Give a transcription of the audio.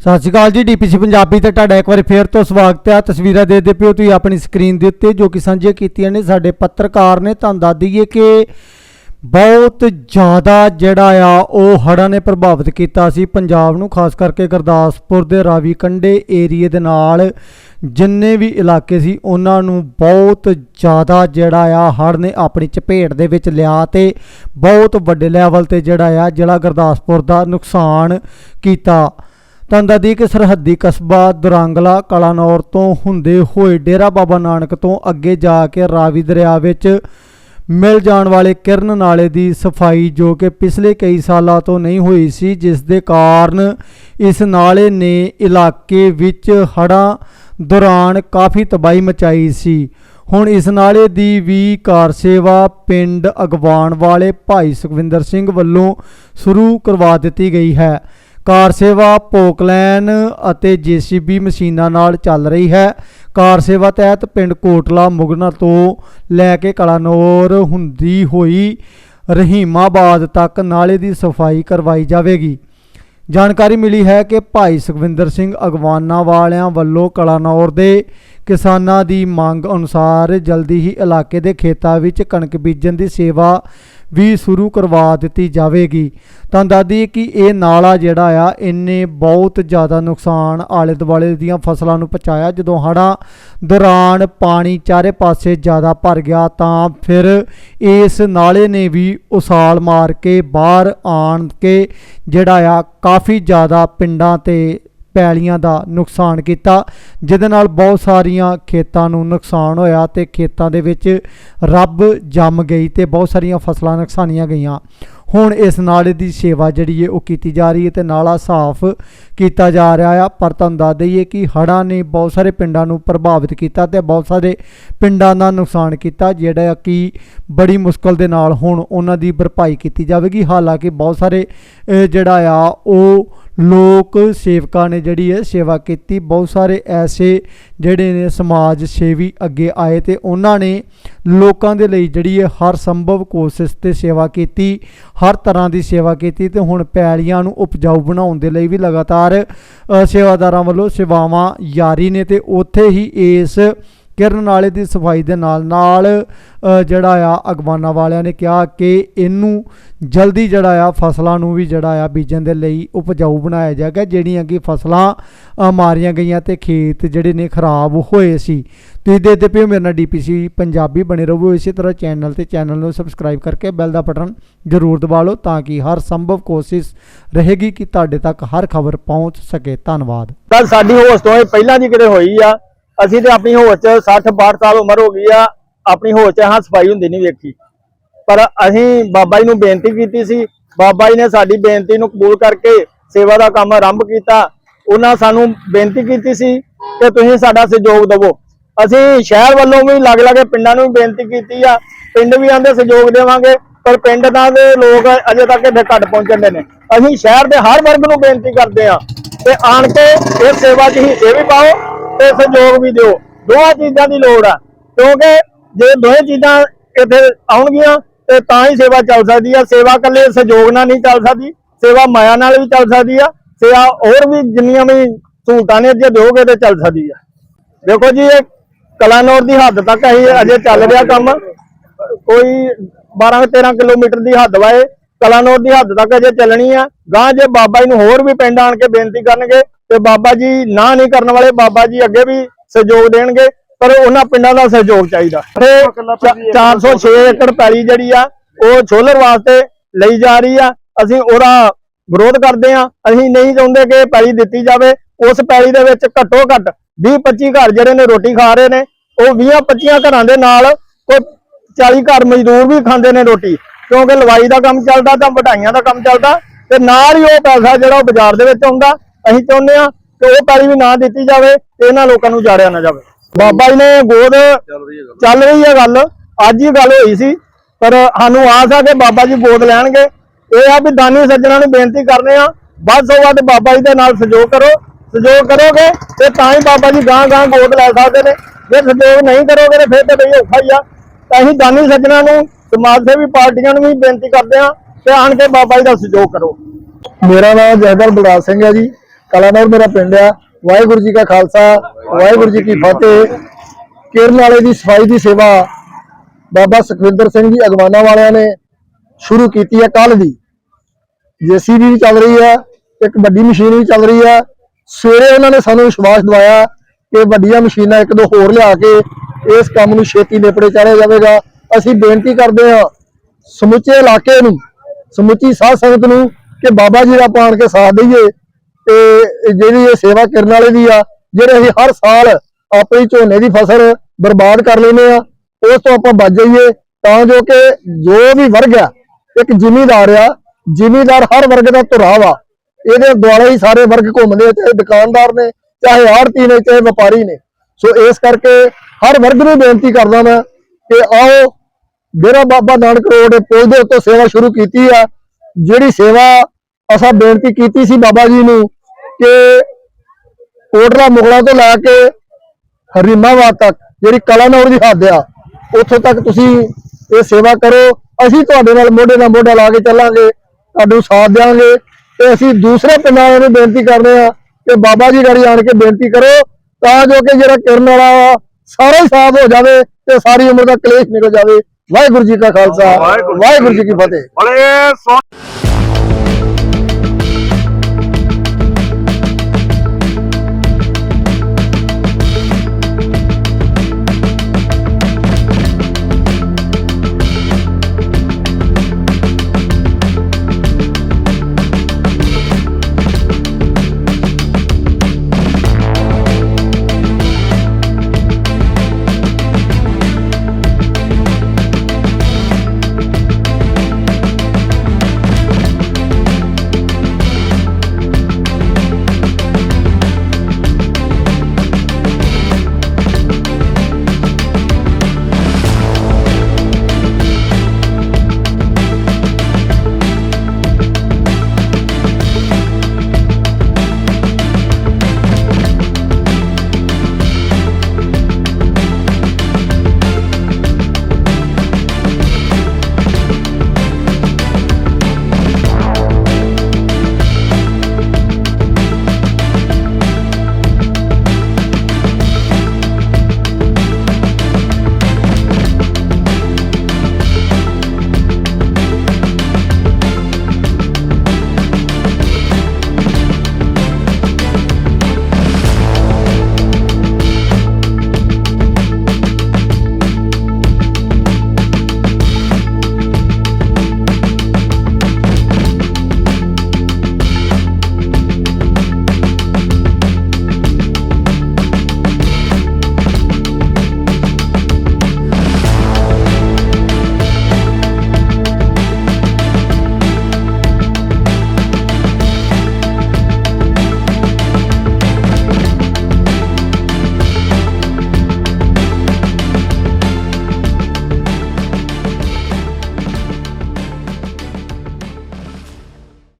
ਸਤਿ ਸ਼੍ਰੀ ਅਕਾਲ ਜੀ ਡੀਪੀਸੀ ਪੰਜਾਬੀ ਤੇ ਤੁਹਾਡਾ ਇੱਕ ਵਾਰੀ ਫੇਰ ਤੋਂ ਸਵਾਗਤ ਹੈ। ਤਸਵੀਰਾਂ ਦੇਖਦੇ ਪਿਓ ਤੁਸੀਂ ਆਪਣੀ ਸਕਰੀਨ ਦੇ ਉੱਤੇ, ਜੋ ਕਿ ਸਾਂਝੀਆਂ ਕੀਤੀਆਂ ਨੇ ਸਾਡੇ ਪੱਤਰਕਾਰ ਨੇ। ਤੁਹਾਨੂੰ ਦੱਸ ਦਈਏ ਕਿ ਬਹੁਤ ਜ਼ਿਆਦਾ ਜਿਹੜਾ ਆ, ਉਹ ਹੜ੍ਹਾਂ ਨੇ ਪ੍ਰਭਾਵਿਤ ਕੀਤਾ ਸੀ ਪੰਜਾਬ ਨੂੰ, ਖਾਸ ਕਰਕੇ ਗੁਰਦਾਸਪੁਰ ਦੇ ਰਾਵੀ ਕੰਢੇ ਏਰੀਏ ਦੇ ਨਾਲ। ਜਿੰਨੇ ਵੀ ਇਲਾਕੇ ਸੀ, ਉਹਨਾਂ ਨੂੰ ਬਹੁਤ ਜ਼ਿਆਦਾ ਜਿਹੜਾ ਆ, ਹੜ੍ਹ ਨੇ ਆਪਣੀ ਚਪੇਟ ਦੇ ਵਿੱਚ ਲਿਆ ਤੇ ਬਹੁਤ ਵੱਡੇ ਲੈਵਲ ਤੇ ਜਿਹੜਾ ਆ, ਜ਼ਿਲ੍ਹਾ ਗੁਰਦਾਸਪੁਰ ਦਾ ਨੁਕਸਾਨ ਕੀਤਾ। ਤੰਦਾਦੀ ਕਿ ਸਰਹੱਦੀ ਕਸਬਾ ਦੁਰਾਂਗਲਾ ਕਲਾਨੌਰ ਤੋਂ ਹੁੰਦੇ ਹੋਏ ਡੇਰਾ ਬਾਬਾ ਨਾਨਕ ਤੋਂ ਅੱਗੇ ਜਾ ਕੇ ਰਾਵੀ ਦਰਿਆ ਵਿੱਚ ਮਿਲ ਜਾਣ ਵਾਲੇ ਕਿਰਨ ਨਾਲੇ ਦੀ ਸਫ਼ਾਈ ਜੋ ਕਿ ਪਿਛਲੇ ਕਈ ਸਾਲਾਂ ਤੋਂ ਨਹੀਂ ਹੋਈ ਸੀ, ਜਿਸ ਦੇ ਕਾਰਨ ਇਸ ਨਾਲੇ ਨੇ ਇਲਾਕੇ ਵਿੱਚ ਹੜ੍ਹਾਂ ਦੌਰਾਨ ਕਾਫੀ ਤਬਾਹੀ ਮਚਾਈ ਸੀ। ਹੁਣ ਇਸ ਨਾਲੇ ਦੀ ਵੀ ਕਾਰ ਸੇਵਾ ਪਿੰਡ ਅਗਵਾਨ ਵਾਲੇ ਭਾਈ ਸੁਖਵਿੰਦਰ ਸਿੰਘ ਵੱਲੋਂ ਸ਼ੁਰੂ ਕਰਵਾ ਦਿੱਤੀ ਗਈ ਹੈ। ਕਾਰ ਸੇਵਾ ਪੋਕਲੈਨ ਅਤੇ ਜੀਸੀਬੀ ਮਸ਼ੀਨਾਂ ਨਾਲ ਚੱਲ ਰਹੀ ਹੈ। ਕਾਰ ਸੇਵਾ ਤਹਿਤ ਪਿੰਡ ਕੋਟਲਾ ਮੁਗਨਾ ਤੋਂ ਲੈ ਕੇ ਕਲਾਨੌਰ ਹੁੰਦੀ ਹੋਈ ਰਹੀਮਾਬਾਦ ਤੱਕ ਨਾਲੇ ਦੀ ਸਫ਼ਾਈ ਕਰਵਾਈ ਜਾਵੇਗੀ। ਜਾਣਕਾਰੀ ਮਿਲੀ ਹੈ ਕਿ ਭਾਈ ਸੁਖਵਿੰਦਰ ਸਿੰਘ ਅਗਵਾਨਾ ਵਾਲਿਆਂ ਵੱਲੋਂ ਕਲਾਨੌਰ ਦੇ ਕਿਸਾਨਾਂ ਦੀ ਮੰਗ ਅਨੁਸਾਰ ਜਲਦੀ ਹੀ ਇਲਾਕੇ ਦੇ ਖੇਤਾਂ ਵਿੱਚ ਕਣਕ ਬੀਜਣ ਦੀ ਸੇਵਾ ਵੀ ਸ਼ੁਰੂ ਕਰਵਾ ਦਿੱਤੀ ਜਾਵੇਗੀ। ਤਾਂ ਦਾਦੀ ਕਿ ਇਹ ਨਾਲਾ ਜਿਹੜਾ ਆ, ਇਹਨੇ ਬਹੁਤ ਜ਼ਿਆਦਾ ਨੁਕਸਾਨ ਆਲੇ ਦੁਆਲੇ ਦੀਆਂ ਫਸਲਾਂ ਨੂੰ ਪਹੁੰਚਾਇਆ। ਜਦੋਂ ਹੜ੍ਹਾਂ ਦੌਰਾਨ ਪਾਣੀ ਚਾਰੇ ਪਾਸੇ ਜ਼ਿਆਦਾ ਭਰ ਗਿਆ ਤਾਂ ਫਿਰ ਇਸ ਨਾਲੇ ਨੇ ਵੀ ਉਸਾਲ ਮਾਰ ਕੇ ਬਾਹਰ ਆਣ ਕੇ ਜਿਹੜਾ ਆ, ਕਾਫੀ ਜ਼ਿਆਦਾ ਪਿੰਡਾਂ ਤੇ ਪੈਲੀਆਂ ਦਾ ਨੁਕਸਾਨ ਕੀਤਾ, ਜਿਹਦੇ ਨਾਲ ਬਹੁਤ ਸਾਰੀਆਂ ਖੇਤਾਂ ਨੂੰ ਨੁਕਸਾਨ ਹੋਇਆ ਤੇ ਖੇਤਾਂ ਦੇ ਵਿੱਚ ਰੱਬ ਜੰਮ ਗਈ ਤੇ ਬਹੁਤ ਸਾਰੀਆਂ ਫਸਲਾਂ ਨੁਕਸਾਨੀਆਂ ਗਈਆਂ। ਹੁਣ ਇਸ ਨਾਲੇ ਦੀ ਸੇਵਾ ਜਿਹੜੀ ਹੈ ਉਹ ਕੀਤੀ ਜਾ ਰਹੀ ਹੈ ਤੇ ਨਾਲਾ ਸਾਫ਼ ਕੀਤਾ ਜਾ ਰਿਹਾ ਆ, ਪਰ ਤੁਹਾਨੂੰ ਦੱਸ ਦਈਏ ਕਿ ਹੜ੍ਹਾਂ ਨੇ ਬਹੁਤ ਸਾਰੇ ਪਿੰਡਾਂ ਨੂੰ ਪ੍ਰਭਾਵਿਤ ਕੀਤਾ ਤੇ ਬਹੁਤ ਸਾਰੇ ਪਿੰਡਾਂ ਦਾ ਨੁਕਸਾਨ ਕੀਤਾ, ਜਿਹੜਾ ਕਿ ਬੜੀ ਮੁਸ਼ਕਲ ਦੇ ਨਾਲ ਹੁਣ ਉਹਨਾਂ ਦੀ ਭਰਪਾਈ ਕੀਤੀ ਜਾਵੇਗੀ। ਹਾਲਾਂਕਿ ਬਹੁਤ ਸਾਰੇ ਜਿਹੜਾ ਆ, ਉਹ ਲੋਕ ਸੇਵਕਾਂ ਨੇ ਜਿਹੜੀ ਹੈ ਸੇਵਾ ਕੀਤੀ, ਬਹੁਤ ਸਾਰੇ ਐਸੇ ਜਿਹੜੇ ਨੇ ਸਮਾਜ ਸੇਵੀ ਅੱਗੇ ਆਏ ਤੇ ਉਹਨਾਂ ਨੇ ਲੋਕਾਂ ਦੇ ਲਈ ਜਿਹੜੀ ਹੈ ਹਰ ਸੰਭਵ ਕੋਸ਼ਿਸ਼ ਤੇ ਸੇਵਾ ਕੀਤੀ, ਹਰ ਤਰ੍ਹਾਂ ਦੀ ਸੇਵਾ ਕੀਤੀ ਤੇ ਹੁਣ ਪੈਲੀਆਂ ਨੂੰ ਉਪਜਾਊ ਬਣਾਉਣ ਦੇ ਲਈ ਵੀ ਲਗਾਤਾਰ ਸੇਵਾਦਾਰਾਂ ਵੱਲੋਂ ਸੇਵਾਵਾਂ ਜਾਰੀ ਨੇ ਤੇ ਉੱਥੇ ਹੀ ਇਸ ਕਿਰਨ ਨਾਲੇ ਦੀ ਸਫ਼ਾਈ ਦੇ ਨਾਲ ਨਾਲ ਜਿਹੜਾ ਆ, ਅਗਵਾਨਾ ਵਾਲਿਆਂ ਨੇ ਕਿਹਾ ਕਿ ਇਹਨੂੰ ਜਲਦੀ ਜਿਹੜਾ ਆ, ਫਸਲਾਂ ਨੂੰ ਵੀ ਜਿਹੜਾ ਆ, ਬੀਜਣ ਦੇ ਲਈ ਉਪਜਾਊ ਬਣਾਇਆ ਜਾਏਗਾ, ਜਿਹੜੀਆਂ ਕਿ ਫਸਲਾਂ ਮਾਰੀਆਂ ਗਈਆਂ ਤੇ ਖੇਤ ਜਿਹੜੇ ਨੇ ਖਰਾਬ ਹੋਏ ਸੀ। ਤੁਸੀਂ ਦੇਖਦੇ ਪਿਓ ਮੇਰੇ ਨਾਲ ਡੀਪੀਸੀ ਪੰਜਾਬੀ ਬਣੇ ਰਹੋ। ਇਸੇ ਤਰ੍ਹਾਂ ਚੈਨਲ ਤੇ ਚੈਨਲ ਨੂੰ ਸਬਸਕ੍ਰਾਈਬ ਕਰਕੇ ਬੈਲ ਦਾ ਬਟਨ ਜ਼ਰੂਰ ਦਬਾ ਲਓ ਤਾਂ ਕਿ ਹਰ ਸੰਭਵ ਕੋਸ਼ਿਸ਼ ਰਹੇਗੀ ਕਿ ਤੁਹਾਡੇ ਤੱਕ ਹਰ ਖਬਰ ਪਹੁੰਚ ਸਕੇ। ਧੰਨਵਾਦ। ਗੱਲ ਸਾਡੀ ਹੋਸ਼ ਤੋਂ ਇਹ ਪਹਿਲਾਂ ਦੀ ਕਿਤੇ ਹੋਈ ਆ ਅਸੀਂ ਤੇ ਆਪਣੀ ਹੋਚ ਚ 60 62 ਸਾਲ ਉਮਰ ਹੋ ਗਈ ਆ, ਆਪਣੀ ਹੋਚ ਹਾਂ ਸਫ਼ਾਈ ਹੁੰਦੀ ਨਹੀਂ ਵੇਖੀ। ਪਰ ਅਸੀਂ ਬਾਬਾ ਜੀ ਨੂੰ ਬੇਨਤੀ ਕੀਤੀ ਸੀ, ਬਾਬਾ ਜੀ ਨੇ ਸਾਡੀ ਬੇਨਤੀ ਨੂੰ ਕਬੂਲ ਕਰਕੇ ਸੇਵਾ ਦਾ ਕੰਮ ਆਰੰਭ ਕੀਤਾ। ਉਹਨਾਂ ਸਾਨੂੰ ਬੇਨਤੀ ਕੀਤੀ ਸੀ ਕਿ ਤੁਸੀਂ ਸਾਡਾ ਸਹਿਯੋਗ ਦਿਵੋ। ਅਸੀਂ ਸ਼ਹਿਰ ਵੱਲੋਂ ਵੀ ਲੱਗ-ਲੱਗੇ ਪਿੰਡਾਂ ਨੂੰ ਵੀ ਬੇਨਤੀ ਕੀਤੀ ਆ। ਪਿੰਡ ਵੀ ਆਂਦੇ ਸਹਿਯੋਗ ਦੇਵਾਂਗੇ, ਪਰ ਪਿੰਡ ਦਾ ਦੇ ਲੋਕ ਅਜੇ ਤੱਕ ਇੱਥੇ ਘੱਟ ਪਹੁੰਚਣ ਦੇ ਨੇ। ਅਸੀਂ ਸ਼ਹਿਰ ਦੇ ਹਰ ਵਰਗ ਨੂੰ ਬੇਨਤੀ ਕਰਦੇ ਆ ਤੇ ਆਣ ਕੇ ਇਹ ਸੇਵਾ 'ਚ ਹਿੱਸੇ ਵੀ ਪਾਓ ਤੇ ਸਹਿਯੋਗ ਵੀ ਦਿਓ। ਦੋਹਾਂ ਚੀਜ਼ਾਂ ਦੀ ਲੋੜ ਆ। ਕਿਉਂਕਿ ਜੇ ਦੋਵੇਂ ਚੀਜ਼ਾਂ ਇੱਥੇ ਆਉਣਗੀਆਂ, ਤੇ ਤਾਂ ਹੀ ਸੇਵਾ ਚੱਲ ਸਕਦੀ ਆ। ਸੇਵਾ ਇਕੱਲੇ ਸਹਿਯੋਗ ਨਾਲ ਨਹੀਂ ਚੱਲ ਸਕਦੀ। ਸੇਵਾ ਮਾਇਆ ਨਾਲ ਵੀ ਚੱਲ ਸਕਦੀ ਆ। ਸੇਵਾ ਹੋਰ ਵੀ ਜਿੰਨੀਆਂ ਵੀ ਸਹੂਲਤਾਂ ਨੇ ਜੇ ਦਿਓਗੇ ਤੇ ਚੱਲ ਸਕਦੀ ਆ। ਦੇਖੋ ਜੀ, ਇਹ ਕਲਾਨੌਰ ਦੀ ਹੱਦ ਤੱਕ ਅਸੀਂ ਅਜੇ ਚੱਲ ਰਿਹਾ ਕੰਮ। ਕੋਈ 12 13 ਕਿਲੋਮੀਟਰ ਦੀ ਹੱਦ ਵਾਏ ਕਲਾਨੌਰ ਦੀ ਹੱਦ ਤੱਕ ਅਜੇ ਚੱਲਣੀ ਆ। ਗਾਂ ਜੇ ਬਾਬਾ ਜੀ ਨੂੰ ਹੋਰ ਵੀ ਪਿੰਡ ਆਣ ਕੇ ਬੇਨਤੀ ਕਰਨਗੇ ਤੇ ਬਾਬਾ ਜੀ ਨਾ ਨਹੀਂ ਕਰਨ ਵਾਲੇ ਬਾਬਾ ਜੀ ਅੱਗੇ ਵੀ ਸਹਿਯੋਗ ਦੇਣਗੇ ਪਰ ਉਹਨਾਂ ਪਿੰਡਾਂ ਦਾ ਸਹਿਯੋਗ ਚਾਹੀਦਾ। ਤੇ 406 ਏਕੜ ਪੈਲੀ ਜਿਹੜੀ ਆ ਉਹ ਛੋਲਰ ਵਾਸਤੇ ਲਈ ਜਾ ਰਹੀ ਆ। ਅਸੀਂ ਉਹਦਾ ਵਿਰੋਧ ਕਰਦੇ ਆ। ਅਸੀਂ ਨਹੀਂ ਚਾਹੁੰਦੇ ਕਿ ਪੈਲੀ ਦਿੱਤੀ ਜਾਵੇ। ਉਸ ਪੈਲੀ ਦੇ ਵਿੱਚ ਘੱਟੋ ਘੱਟ 20 25 ਘਰ ਜਿਹੜੇ ਨੇ ਰੋਟੀ ਖਾ ਰਹੇ ਨੇ। ਉਹ 20 25 ਘਰਾਂ ਦੇ ਨਾਲ ਕੋਈ 40 ਘਰ ਮਜ਼ਦੂਰ ਵੀ ਖਾਂਦੇ ਨੇ ਰੋਟੀ। ਕਿਉਂਕਿ ਲਵਾਈ ਦਾ ਕੰਮ ਚੱਲਦਾ ਤਾਂ ਵਢਾਈਆਂ ਦਾ ਕੰਮ ਚੱਲਦਾ। ਤੇ ਨਾਲ ਹੀ ਉਹ ਪੈਸਾ ਜਿਹੜਾ ਉਹ ਬਾਜ਼ਾਰ ਦੇ ਵਿੱਚ ਆਉਂਦਾ। ਅਸੀਂ ਚਾਹੁੰਦੇ ਆ ਕਿ ਉਹ ਪੈਲੀ ਵੀ ਨਾ ਦਿੱਤੀ ਜਾਵੇ ਤੇ ਇਹਨਾਂ ਲੋਕਾਂ ਨੂੰ ਜਾੜਿਆ ਨਾ ਜਾਵੇ। ਬਾਬਾ ਜੀ ਨੇ ਗੋਦ ਚੱਲ ਰਹੀ ਹੈ ਗੱਲ। ਅੱਜ ਹੀ ਗੱਲ ਹੋਈ ਸੀ ਪਰ ਸਾਨੂੰ ਆਸ ਆ ਕਿ ਬਾਬਾ ਜੀ ਗੋਦ ਲੈਣਗੇ। ਇਹ ਆ ਵੀ ਦਾਨੀ ਸੱਜਣਾ ਨੂੰ ਬੇਨਤੀ ਕਰਨੇ ਆ ਵੱਧ ਤੋਂ ਵੱਧ ਬਾਬਾ ਜੀ ਦੇ ਨਾਲ ਸਹਿਯੋਗ ਕਰੋ। ਸਹਿਯੋਗ ਕਰੋਗੇ ਤੇ ਤਾਂ ਹੀ ਬਾਬਾ ਜੀ ਗਾਂ ਗਾਂ ਗੋਦ ਲੈ ਸਕਦੇ ਨੇ। ਜੇ ਸਹਿਯੋਗ ਨਹੀਂ ਕਰੋਗੇ ਤੇ ਫਿਰ ਤੇ ਬਈ ਔਖਾ ਹੀ ਆ। ਤਾਂ ਅਸੀਂ ਦਾਨੀ ਸੱਜਣਾ ਨੂੰ ਸਮਾਜ ਸੇਵੀ ਪਾਰਟੀਆਂ ਨੂੰ ਵੀ ਬੇਨਤੀ ਕਰਦੇ ਆ ਕਿ ਆਣ ਕੇ ਬਾਬਾ ਜੀ ਦਾ ਸਹਿਯੋਗ ਕਰੋ। ਮੇਰਾ ਨਾਮ ਜੈਦਰ ਬਲਰਾਜ ਸਿੰਘ ਹੈ ਜੀ। ਕਲਾਨੌਰ ਮੇਰਾ ਪਿੰਡ ਆ। ਵਾਹਿਗੁਰੂ ਜੀ ਕਾ ਖਾਲਸਾ, ਵਾਹਿਗੁਰੂ ਜੀ ਕੀ ਫਤਿਹ। ਕਿਰਨ ਵਾਲੇ ਦੀ ਸਫ਼ਾਈ ਦੀ ਸੇਵਾ ਬਾਬਾ ਸੁਖਵਿੰਦਰ ਸਿੰਘ ਜੀ ਅਗਵਾਨਾ ਵਾਲਿਆਂ ਨੇ ਸ਼ੁਰੂ ਕੀਤੀ ਹੈ ਕੱਲ ਦੀ। ਜੀਸੀਬੀ ਵੀ ਚੱਲ ਰਹੀ ਹੈ ਇੱਕ ਵੱਡੀ ਮਸ਼ੀਨ ਵੀ ਚੱਲ ਰਹੀ ਹੈ ਸਵੇਰੇ ਉਹਨਾਂ ਨੇ ਸਾਨੂੰ ਵਿਸ਼ਵਾਸ ਦਿਵਾਇਆ ਕਿ ਵੱਡੀਆਂ ਮਸ਼ੀਨਾਂ ਇੱਕ ਦੋ ਹੋਰ ਲਿਆ ਕੇ ਇਸ ਕੰਮ ਨੂੰ ਛੇਤੀ ਨੇਪੜੇ ਚਾੜਿਆ ਜਾਵੇਗਾ। ਅਸੀਂ ਬੇਨਤੀ ਕਰਦੇ ਹਾਂ ਸਮੁੱਚੇ ਇਲਾਕੇ ਨੂੰ, ਸਮੁੱਚੀ ਸਾਧ ਸੰਗਤ ਨੂੰ ਕਿ ਬਾਬਾ ਜੀ ਦਾ ਪਾਣ ਕੇ ਸਾਥ ਦਈਏ। ਤੇ ਜਿਹੜੀ ਇਹ ਸੇਵਾ ਕਰਨ ਵਾਲੇ ਦੀ ਆ ਜਿਹੜੇ ਅਸੀਂ ਹਰ ਸਾਲ ਆਪਣੀ ਝੋਨੇ ਦੀ ਫਸਲ ਬਰਬਾਦ ਕਰ ਲੈਂਦੇ ਆ ਉਸ ਤੋਂ ਆਪਾਂ ਬਚ ਜਾਈਏ। ਤਾਂ ਜੋ ਕਿ ਜੋ ਵੀ ਵਰਗ ਆ ਇੱਕ ਜ਼ਿਮੀਦਾਰ ਆ ਜ਼ਿਮੀਦਾਰ ਹਰ ਵਰਗ ਦਾ ਧੁਰਾ ਵਾ ਇਹਦੇ ਦੁਆਲੇ ਹੀ ਸਾਰੇ ਵਰਗ ਘੁੰਮਦੇ ਆ, ਚਾਹੇ ਦੁਕਾਨਦਾਰ ਨੇ ਚਾਹੇ ਆੜਤੀ ਨੇ ਚਾਹੇ ਵਪਾਰੀ ਨੇ। ਸੋ ਇਸ ਕਰਕੇ ਹਰ ਵਰਗ ਨੂੰ ਬੇਨਤੀ ਕਰਦਾ ਮੈਂ ਕਿ ਆਓ ਡੇਰਾ ਬਾਬਾ ਨਾਨਕ ਰੋਡ ਪੁਲ ਦੇ ਉੱਤੇ ਸੇਵਾ ਸ਼ੁਰੂ ਕੀਤੀ ਆ। ਜਿਹੜੀ ਸੇਵਾ ਅਸਾਂ ਬੇਨਤੀ ਕੀਤੀ ਸੀ ਬਾਬਾ ਜੀ ਨੂੰ ਕਿ ਕੋਟਲਾ ਮੁਗਲਾਂ ਤੋਂ ਲੈ ਕੇ ਹਰੀਮਾਵਾਦ ਤੱਕ ਜਿਹੜੀ ਕਲਾਨੌਰ ਦੀ ਹੱਦ ਆ ਉੱਥੋਂ ਤੱਕ ਤੁਸੀਂ ਇਹ ਸੇਵਾ ਕਰੋ। ਅਸੀਂ ਤੁਹਾਡੇ ਨਾਲ ਮੋਢੇ ਨਾਲ ਮੋਢਾ ਲਾ ਕੇ ਚੱਲਾਂਗੇ ਤੁਹਾਨੂੰ ਸਾਥ ਦੇਵਾਂਗੇ ਤੇ ਅਸੀਂ ਦੂਸਰੇ ਪਿੰਡਾਂ ਨੂੰ ਬੇਨਤੀ ਕਰਦੇ ਆ ਕਿ ਬਾਬਾ ਜੀ ਗੜੀ ਆਣ ਕੇ ਬੇਨਤੀ ਕਰੋ ਤਾਂ ਜੋ ਕਿ ਜਿਹੜਾ ਕਿਰਨ ਵਾਲਾ ਸਾਰਾ ਹੀ ਸਾਫ਼ ਹੋ ਜਾਵੇ ਤੇ ਸਾਰੀ ਉਮਰ ਦਾ ਕਲੇਸ਼ ਨਿਕਲ ਜਾਵੇ। ਵਾਹਿਗੁਰੂ ਜੀ ਕਾ ਖਾਲਸਾ ਵਾਹਿਗੁਰੂ ਜੀ ਕੀ ਫਤਿਹ। ਬੜੇ